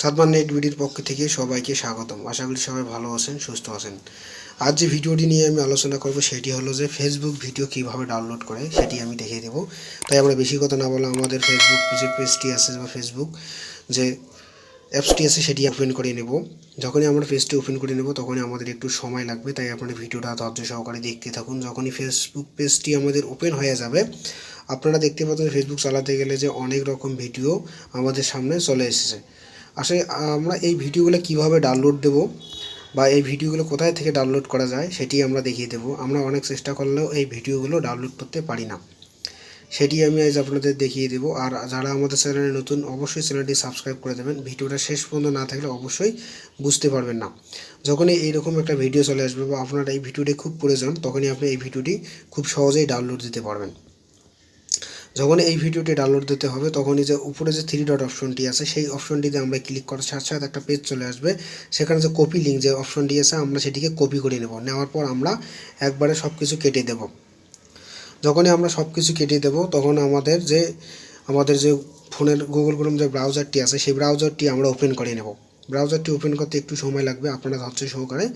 Sadman net ভিডিওর পক্ষ থেকে সবাইকে স্বাগতম। আশা করি সবাই ভালো আছেন, সুস্থ আছেন। আজ যে ভিডিওটি নিয়ে আমি আলোচনা করব সেটি হলো যে ফেসবুক ভিডিও কীভাবে ডাউনলোড করে সেটি আমি দেখিয়ে দেবো। তাই আমরা বেশি কথা না বলে আমাদের ফেসবুক যে পেজটি আছে বা ফেসবুক যে অ্যাপসটি আছে সেটি ওপেন করে নেব। যখনই আমরা পেজটি ওপেন করে নেব তখনই আমাদের একটু সময় লাগবে, তাই আপনারা ভিডিওটা ধৈর্য সহকারে দেখতে থাকুন। যখনই ফেসবুক পেজটি আমাদের ওপেন হয়ে যাবে, আপনারা দেখতে পাচ্ছেন ফেসবুক চালাতে গেলে যে অনেক রকম ভিডিও আমাদের সামনে চলে এসেছে। আসলে আমরা এই ভিডিওগুলো কীভাবে ডাউনলোড দেব বা এই ভিডিওগুলো কোথায় থেকে ডাউনলোড করা যায় সেটি আমরা দেখিয়ে দেবো। আমরা অনেক চেষ্টা করলেও এই ভিডিওগুলো ডাউনলোড করতে পারি না। সেটি আমি আজ আপনাদের দেখিয়ে দেবো। আর যারা আমাদের চ্যানেলে নতুন, অবশ্যই চ্যানেলটি সাবস্ক্রাইব করে দেবেন। ভিডিওটা শেষ পর্যন্ত না থাকলে অবশ্যই বুঝতে পারবেন না। যখনই এইরকম একটা ভিডিও চলে আসবে বা আপনার এই ভিডিওটি খুব প্রয়োজন, তখনই আপনি এই ভিডিওটি খুব সহজেই ডাউনলোড দিতে পারবেন। যখন এই ভিডিওটি ডাউনলোড দিতে হবে, তখনই যে উপরে যে থ্রি ডট অপশনটি আছে, সেই অপশনটিতে আমরা ক্লিক করার সাথে সাথে একটা পেজ চলে আসবে। সেখানে যে কপি লিঙ্ক যে অপশনটি আছে, আমরা সেটিকে কপি করে নেব। নেওয়ার পর আমরা একবারে সব কিছু কেটে দেব। যখনই আমরা সব কিছু কেটে দেব, তখন আমাদের যে আমাদের যে ফোনের গুগল ক্রোম যে ব্রাউজারটি আছে, সেই ব্রাউজারটি আমরা ওপেন করে নেব। ব্রাউজারটি ওপেন করতে একটু সময় লাগবে, আপনারা ধৈর্য সহকারে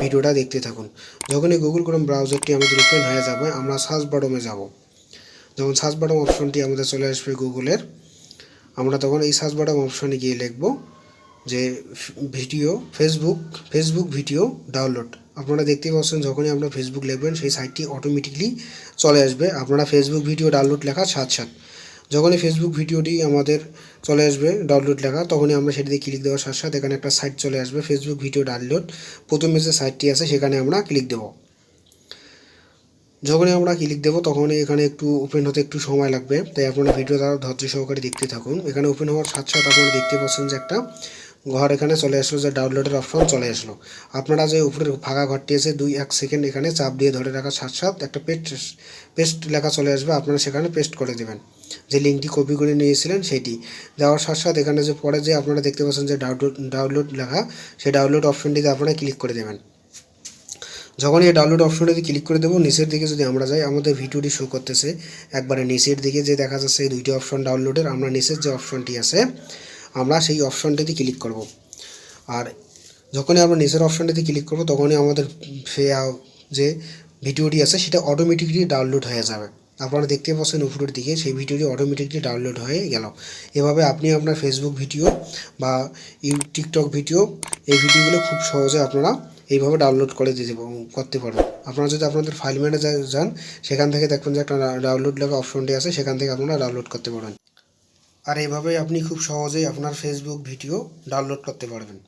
ভিডিওটা দেখতে থাকুন। যখনই গুগল ক্রোম ব্রাউজারটি আমাদের ওপেন হয়ে যাবে, আমরা সার্চ বাটমে যাব। যখন সার্চ বাটম অপশনটি আমাদের চলে আসবে গুগলের। আমরা তখন এই সার্চ বাটম অপশনে গিয়ে লিখব যে, video Facebook Facebook video download আপনারা দেখতে পাচ্ছেন যখনই আপনারা ফেসবুক লিখবেন, সেই সাইটটি অটোমেটিকলি চলে আসবে। আপনারা ফেসবুক ভিডিও ডাউনলোড লেখার সাথ সাথ, যখনই ফেসবুক ভিডিওটি আমাদের চলে আসবে ডাউনলোড লেখা, তখনই আমরা সেটিতে ক্লিক দেওয়ার সাথে সাথে এখানে একটা সাইট চলে আসবে ফেসবুক ভিডিও ডাউনলোড প্রথমে যে সাইটটি আছে, সেখানে আমরা ক্লিক দেবো। যখনই আমরা ক্লিক দেবো তখনই এখানে একটু ওপেন হতে একটু সময় লাগবে। তাই আপনারা ভিডিও দ্বারা ধৈর্য সহকারে দেখতে থাকুন। এখানে ওপেন হওয়ার সাথে সাথে আপনারা দেখতে পাচ্ছেন যে একটা ঘর এখানে চলে আসলো, যে ডাউনলোডের অপশন চলে আসলো। আপনারা যে উপরের ফাঁকা ঘরটি আছে, দুই এক সেকেন্ড এখানে চাপ দিয়ে ধরে রাখার সাথে সাথে একটা পেস্ট পেস্ট লেখা চলে আসবে, আপনারা সেখানে পেস্ট করে দেবেন। যে লিঙ্কটি কপি করে নিয়েছিলেন, সেটি। দেওয়ার সাথে সাথে এখানে যে পরে যে আপনারা দেখতে পাচ্ছেন যে ডাউনলোড ডাউনলোড লেখা, সেই ডাউনলোড অপশনটিতে আপনারা ক্লিক করে দেবেন। যখন এই ডাউনলোড অপশনটিতে ক্লিক করে দেবো, নিচের দিকে যদি আমরা যাই, আমাদের ভিডিওটি শো করতেছে। একবারে নিচের দিকে যে দেখা যাচ্ছে এই দুইটি অপশন ডাউনলোডের আমরা নিচের যে অপশনটি আছে, আমরা সেই অপশনটিতে ক্লিক করব। আর যখনই আমরা নিচের অপশনটিতে ক্লিক করব, তখনই আমাদের যে ভিডিওটি আছে, সেটা অটোমেটিকলি ডাউনলোড হয়ে যাবে। আপনারা দেখতে পাচ্ছেন উপরের দিকে, সেই ভিডিওটি অটোমেটিকলি ডাউনলোড হয়ে গেল। এভাবে আপনি আপনার ফেসবুক ভিডিও বা ইউ টিকটক ভিডিও এই ভিডিওগুলো খুব সহজে আপনারা এইভাবে ডাউনলোড করে দিতে করতে পারেন আপনারা যদি আপনাদের ফাইল ম্যানেজার যান, সেখান থেকে দেখবেন যে একটা ডাউনলোড লেখা অপশনটি আছে, সেখান থেকে আপনারা ডাউনলোড করতে পারবেন। আর এইভাবেই আপনি খুব সহজেই আপনার ফেসবুক ভিডিও ডাউনলোড করতে পারবেন।